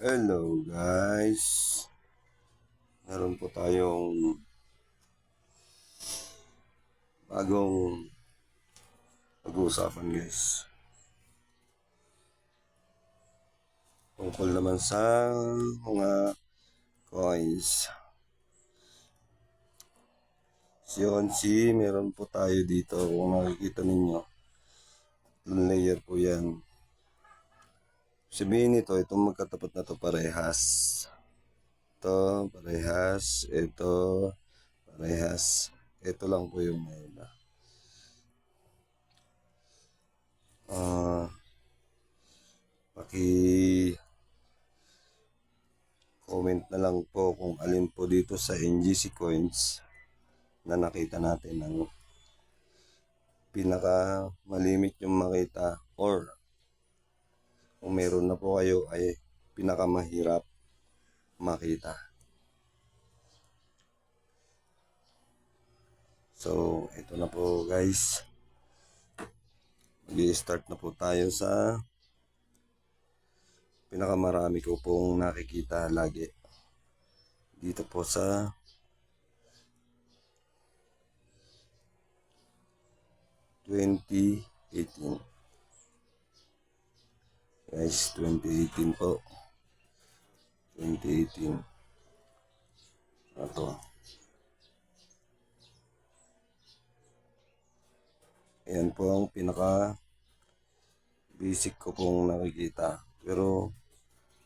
Hello guys. Meron po tayong bagong pag-uusapan guys. Tungkol naman sa mga coins. Si Onsi, meron po tayo dito. Kung nakikita ninyo, layer po yan. Sabihin nito, itong magkatapat na to parehas. Ito, parehas. Ito, parehas. Ito lang po yung may iba. Ah, paki comment na lang po kung alin po dito sa NGC coins na nakita natin ang pinaka malimit yung makita or kung meron na po kayo ay pinakamahirap makita. So, ito na po guys. Mag-start na po tayo sa pinakamarami ko pong nakikita lagi. Dito po sa twenty eighteen. Guys, 2018 po. 2018. Ito. Ayan po ang pinaka basic ko pong nakikita. Pero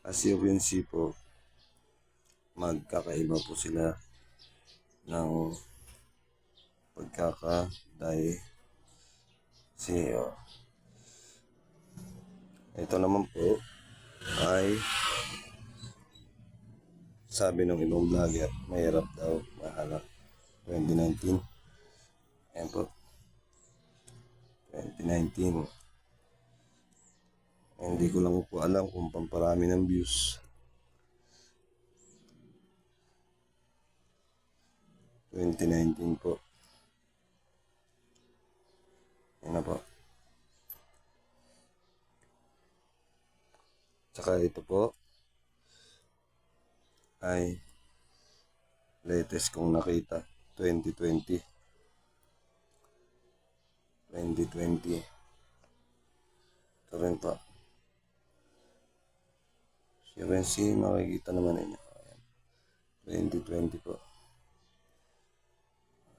as you can see po, magkakaiba po sila ng pagkaka-die. See, oh. Ito naman po ay sabi ng ibang vlogger, mahirap daw mahanap 2019. Ayan po. 2019. Hindi ko lang po alam kung pamparami ng views. 2019 po. Ayan na po. Tsaka ito po ay latest kong nakita 2020 2020 ito rin po. You can see makikita naman ninyo. Ayan. 2020 po.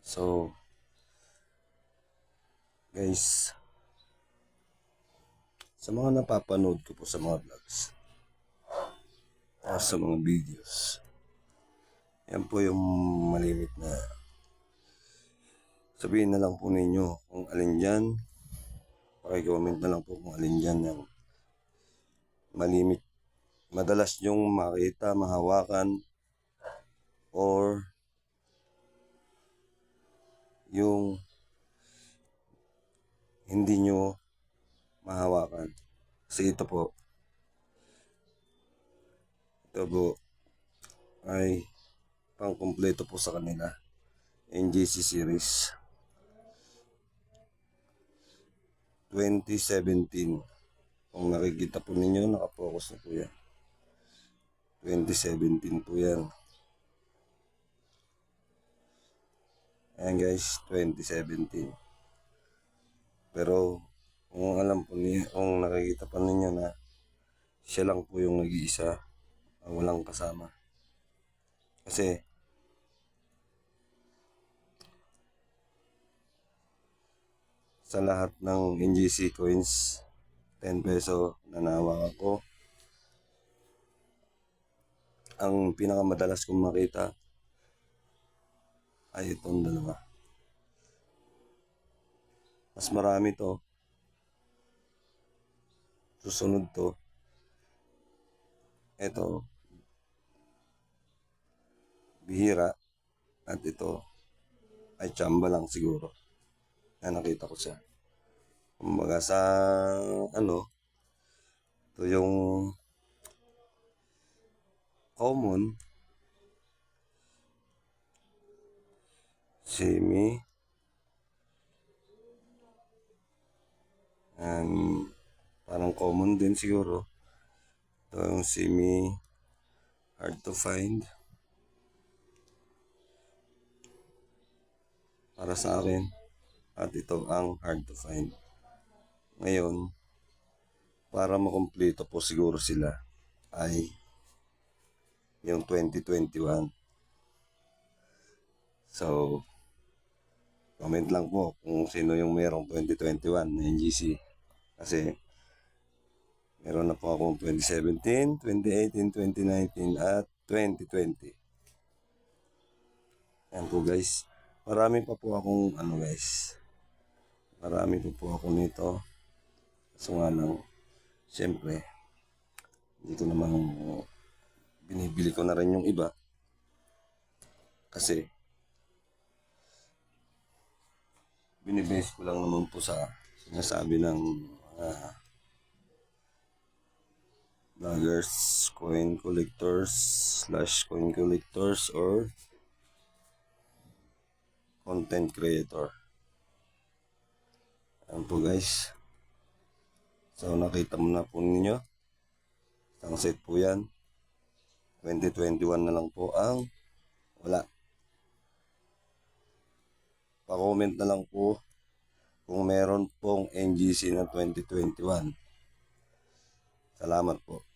So guys sa mga napapanood ko po sa mga vlogs o sa mga videos yan po yung malimit na sabihin na lang po ninyo kung alin dyan. Pakicomment na lang po kung alin dyan yung malimit. Madalas nyong makita, mahawakan or yung hindi nyo mahawakan. Kasi ito po, ito po, ay pang kumpleto po sa kanila. NGC series. 2017. Kung nakikita po ninyo, nakapokus na po yan. 2017 po yan. Ayan guys, 2017. Pero kung alam po niya, kung nakikita pa ninyo na siya lang po yung nag-iisa ang walang kasama. Kasi sa lahat ng NGC coins 10 peso na nawa ko ang pinakamadalas kong makita ay itong dalawa mas marami to susunod to. Ito bihira at ito ay tsamba lang siguro na nakita ko siya. Kumbaga sa ano ito yung common semi and parang common din siguro ito yung semi hard to find. Para sa akin. At ito ang hard to find. Ngayon, para makumpleto po siguro sila ay yung 2021. So, comment lang po kung sino yung merong 2021 na NGC. Kasi, meron na po akong 2017, 2018, 2019, at 2020. Ayan po guys. Marami pa po akong ano guys. Marami pa po ako nito. Kaso nga lang, siyempre, hindi ko naman binibili ko na rin yung iba. Kasi, binibase ko lang naman po sa sinasabi ng mga vloggers, coin collectors, slash coin collectors, or content creator. Ayan po guys. So nakita mo na po ninyo. Isang set po yan. 2021 na lang po ang wala. Pa-comment na lang po kung meron pong NGC na 2021. Salamat po.